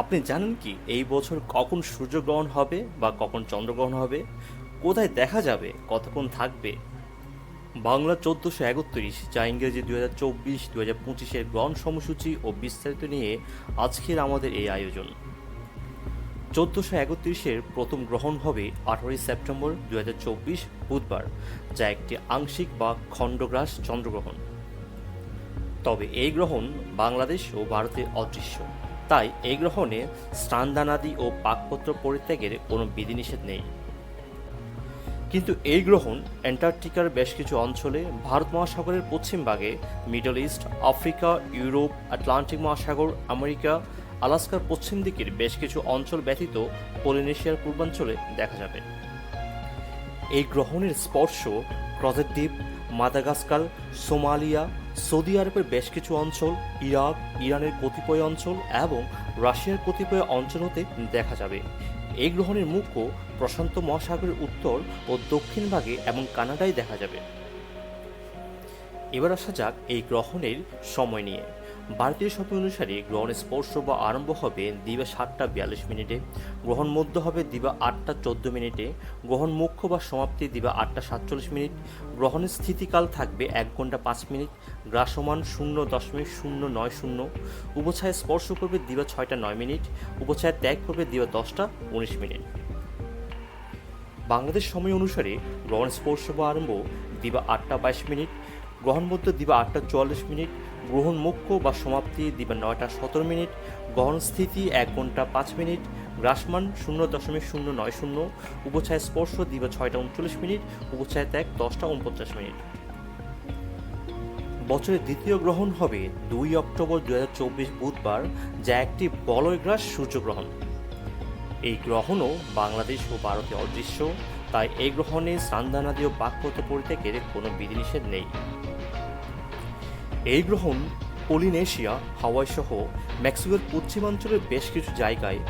আপনি জানেন কি, এই বছর কখন সূর্যগ্রহণ হবে বা কখন চন্দ্রগ্রহণ হবে? কোথায় দেখা যাবে? কতক্ষণ থাকবে? বাংলা চোদ্দোশো একত্রিশ, যা ইংরেজি দু হাজার চব্বিশ দু হাজার পঁচিশের গ্রহণ সময়সূচি ও বিস্তারিত নিয়ে আজকের আমাদের এই আয়োজন। চোদ্দোশো একত্রিশের প্রথম গ্রহণ হবে আঠারোই সেপ্টেম্বর দু হাজার চব্বিশ, বুধবার, যা একটি আংশিক বা খণ্ডগ্রাস চন্দ্রগ্রহণ। তবে এই গ্রহণ বাংলাদেশ ও ভারতে অদৃশ্য। তাই এই গ্রহণে স্নানদানাদি ও পাকপত্র পরিত্যাগের কোনো বিধিনিষেধ নেই। কিন্তু এই গ্রহণ অ্যান্টার্কটিকার বেশ কিছু অঞ্চলে ভারত মহাসাগরের পশ্চিম ভাগে, middle east, Africa, Europe, Atlantic মহাসাগর, আমেরিকা, আলাস্কার পশ্চিম দিকের বেশ কিছু অঞ্চল ব্যতীত পলিনেশিয়ার পূর্বাঞ্চলে দেখা যাবে। এই গ্রহণের স্পর্শ ক্রজের দ্বীপ মাদাগাস্কার, সোমালিয়া, সৌদি আরবের বেশ কিছু অঞ্চল, ইরাক, ইরানের কতিপয় অঞ্চল এবং রাশিয়ার কতিপয় অঞ্চল হতে দেখা যাবে। এই গ্রহণের মুখ্য প্রশান্ত মহাসাগরের উত্তর ও দক্ষিণ ভাগে এবং কানাডায় দেখা যাবে। এবার আসা যাক এই গ্রহণের সময় নিয়ে। ভারতীয় সময় অনুসারে গ্রহণের স্পর্শ বা আরম্ভ হবে দিবা সাতটা বিয়াল্লিশ মিনিটে, গ্রহণ মধ্য হবে দিবা আটটা চোদ্দ মিনিটে, গ্রহণ মুখ্য বা সমাপ্তি দিবা আটটা সাতচল্লিশ মিনিট গ্রহণের স্থিতিকাল থাকবে এক ঘণ্টা পাঁচ মিনিট, গ্রাসমান শূন্য দশমিক শূন্য নয় শূন্য, উপছায় স্পর্শ করবে দিবা ছয়টা নয় মিনিট, উপছায় ত্যাগ করবে দিবা দশটা উনিশ মিনিট। বাংলাদেশ সময় অনুসারে গ্রহণ স্পর্শ বা আরম্ভ দিবা আটটা বাইশ মিনিট, গ্রহণ মধ্য দিবা আটটা চুয়াল্লিশ মিনিট গ্রহণ মুখ্য বা সমাপ্তি দিবা নয়টা সতেরো মিনিট গ্রহণ স্থিতি এক ঘণ্টা পাঁচ মিনিট, গ্রাসমান শূন্য দশমিক শূন্য নয় শূন্য, উপছায় স্পর্শ দিবা ছয়টা উনচল্লিশ মিনিট, উপছায় ত্যাগ দশটা উনপঞ্চাশ মিনিট। বছরের দ্বিতীয় গ্রহণ হবে দুই অক্টোবর দু হাজার চব্বিশ বুধবার, যা একটি বলয়গ্রাস সূর্যগ্রহণ। এই গ্রহণও বাংলাদেশ ও ভারতে অদৃশ্য, তাই এই গ্রহণে স্নানদানাদি পাকপত্র পরিত্যাগের কোনো বিধিনিষেধ নেই। এই গ্রহণ পলিনেশিয়া, হাওয়াই সহ মেক্সিকোর পশ্চিমাঞ্চলের বেশ কিছু জায়গায়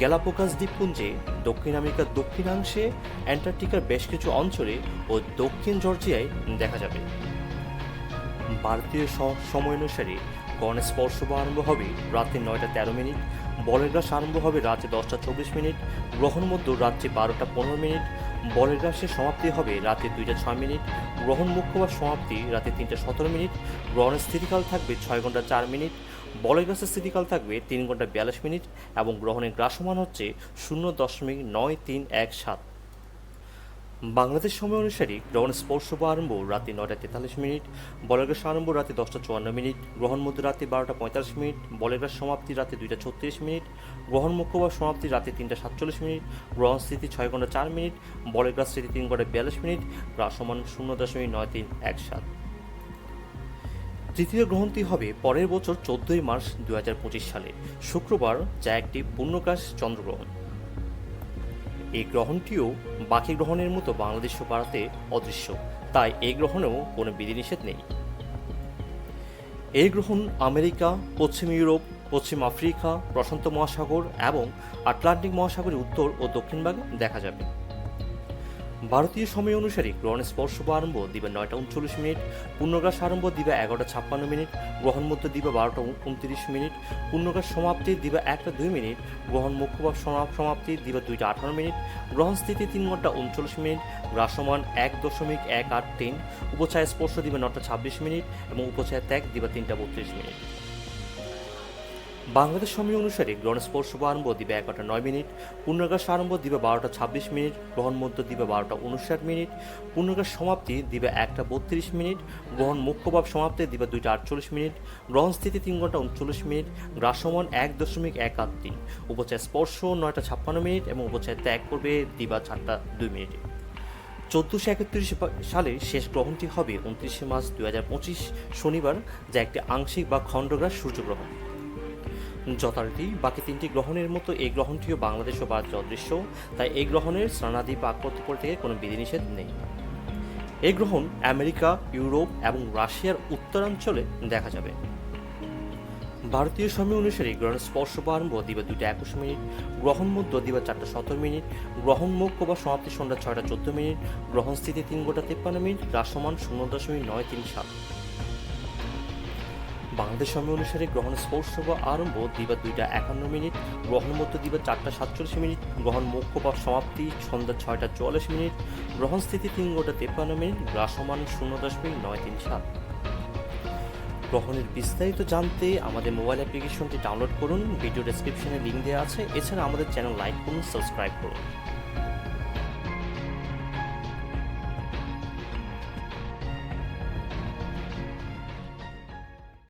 গ্যালাপোকাস দ্বীপপুঞ্জে, দক্ষিণ আমেরিকার দক্ষিণাংশে, অ্যান্টার্কটিকার বেশ কিছু অঞ্চলে ও দক্ষিণ জর্জিয়ায় দেখা যাবে। ভারতীয় সময় অনুসারে গণেশ স্পর্শ আরম্ভ হবে রাত্রি নয়টা তেরো মিনিট, বলের গ্রাস আরম্ভ হবে রাত্রি দশটা চব্বিশ মিনিট, গ্রহণ মধ্য রাত্রি বারোটা পনেরো মিনিট বলের গ্রাসের সমাপ্তি হবে রাতে দুইটা ছয় মিনিট, গ্রহণ মুখ্য বা সমাপ্তি রাতে তিনটা সতেরো মিনিট গ্রহণের স্থিতিকাল থাকবে ছয় ঘণ্টা চার মিনিট বলের গাছের স্থিতিকাল থাকবে তিন ঘণ্টা বিয়াল্লিশ মিনিট এবং গ্রহণের গ্রাসমান হচ্ছে শূন্য দশমিক নয় তিন এক সাত। বাংলাদেশ সময় অনুসারে গ্রহণ স্পর্শ আরম্ভ রাতে নয়টা তেতাল্লিশ মিনিট বলেগ্রাস আরম্ভ রাতে দশটা চুয়ান্ন মিনিট, গ্রহণ মধ্য রাতে বারোটা পঁয়তাল্লিশ মিনিট বলেগ্রাস সমাপ্তি রাতে দুইটা ছত্রিশ মিনিট, গ্রহণ মুখ্য বা সমাপ্তি রাতে তিনটা সাতচল্লিশ মিনিট, গ্রহণ স্থিতি ছয় ঘণ্টা চার মিনিট বলেগ্রাস স্থিতি তিন ঘণ্টা বিয়াল্লিশ মিনিট গ্রাসমান শূন্য দশমিক নয় তিন এক সাত। তৃতীয় গ্রহণটি হবে পরের বছর চোদ্দই মার্চ দু হাজার পঁচিশ সালে। শুক্রবার যা একটি পূর্ণকাশ চন্দ্রগ্রহণ। এই গ্রহণটিও বাকি গ্রহণের মতো বাংলাদেশ ও ভারতে অদৃশ্য। তাই এই গ্রহণেও কোনো বিধিনিষেধ নেই। এই গ্রহণ আমেরিকা, পশ্চিম ইউরোপ, পশ্চিম আফ্রিকা, প্রশান্ত মহাসাগর এবং আটলান্টিক মহাসাগরের উত্তর ও দক্ষিণ ভাগে দেখা যাবে। ভারতীয় সময় অনুসারে গ্রহণ স্পর্শ আরম্ভ দিবা নয়টা উনচল্লিশ মিনিট, পূর্ণগ্রাস আরম্ভ দিবা এগারোটা ছাপ্পান্ন মিনিট গ্রহণ মধ্য দিবা বারোটা উনত্রিশ মিনিট, পূর্ণগ্রাস সমাপ্তি দিবা একটা দুই মিনিট, গ্রহণ মুখ্য বা সমাপ- সমাপ্তি দিবা দুইটা আঠারো মিনিট, গ্রহণ স্থিতি তিন ঘণ্টা উনচল্লিশ মিনিট, গ্রাসমান এক দশমিক এক আট তিন, উপছায় স্পর্শ দিবা নটা ছাব্বিশ মিনিট এবং উপছায় ত্যাগ দিবা তিনটা বত্রিশ মিনিট। বাংলাদেশ সময় অনুসারে গ্রহণ স্পর্শ আরম্ভ দিবে এগারোটা নয় মিনিট পূর্ণগ্রাস আরম্ভ দিবে বারোটা ছাব্বিশ মিনিট, গ্রহণ মধ্য দিবে বারোটা উনষাট মিনিট পূর্ণগ্রাস সমাপ্তি দিবে একটা বত্রিশ মিনিট, গ্রহণ মুখ্যভাব সমাপ্তি দিবে দুইটা আটচল্লিশ মিনিট, গ্রহণ স্থিতি তিন ঘণ্টা উনচল্লিশ মিনিট গ্রাসমান এক দশমিক এক আট তিন। উপচায় স্পর্শ নয়টা ছাপ্পান্ন মিনিট এবং উপচায় ত্যাগ করবে দিবা চারটা দুই মিনিটে। চোদ্দোশো একত্রিশ সালের শেষ গ্রহণটি হবে উনত্রিশে মার্চ দু হাজার পঁচিশ শনিবার, যা একটি আংশিক বা খণ্ডগ্রাস সূর্যগ্রহণ। যথারীতি বাকি তিনটি গ্রহণের মতো এই গ্রহণটিও বাংলাদেশ ও ভারতে অদৃশ্য, তাই এই গ্রহণের স্নানাদি পাকপত্র থেকে কোনো বিধিনিষেধ নেই। এই গ্রহণ আমেরিকা, ইউরোপ এবং রাশিয়ার উত্তরাঞ্চলে দেখা যাবে। ভারতীয় সময় অনুসারে গ্রহণ স্পর্শ বা আরম্ভ দিবা দুইটা একুশ মিনিট, গ্রহণ মধ্য দিবা চারটা সতেরো মিনিট, গ্রহণ মুখ্য বা সমাপ্তি সন্ধ্যা ছয়টা চোদ্দ মিনিট, গ্রহণ স্থিতি তিন গোটা তেপ্পান্ন মিনিট গ্রাসমান শূন্য দশমিক নয় তিন সাত। বাংলাদেশ সময় অনুসারে গ্রহণ স্পর্শ আরম্ভ, দিবা দুইটা একান্ন মিনিট, গ্রহণ মধ্য দিবা চারটা সাতচল্লিশ মিনিট, গ্রহণ মুখ্য বা সমাপ্তি সন্ধ্যা ছয়টা চুয়াল্লিশ মিনিট, গ্রহণ স্থিতি তিন গোটা তেপ্পান্ন মিনিট, গ্রাসমান শূন্য দশমিক নয় তিন সাত। গ্রহণের বিস্তারিত জানতে আমাদের মোবাইল অ্যাপ্লিকেশনটি ডাউনলোড করুন, ভিডিও ডেসক্রিপশনে লিঙ্ক দেওয়া আছে, এছাড়া আমাদের চ্যানেল লাইক করুন, সাবস্ক্রাইব করুন।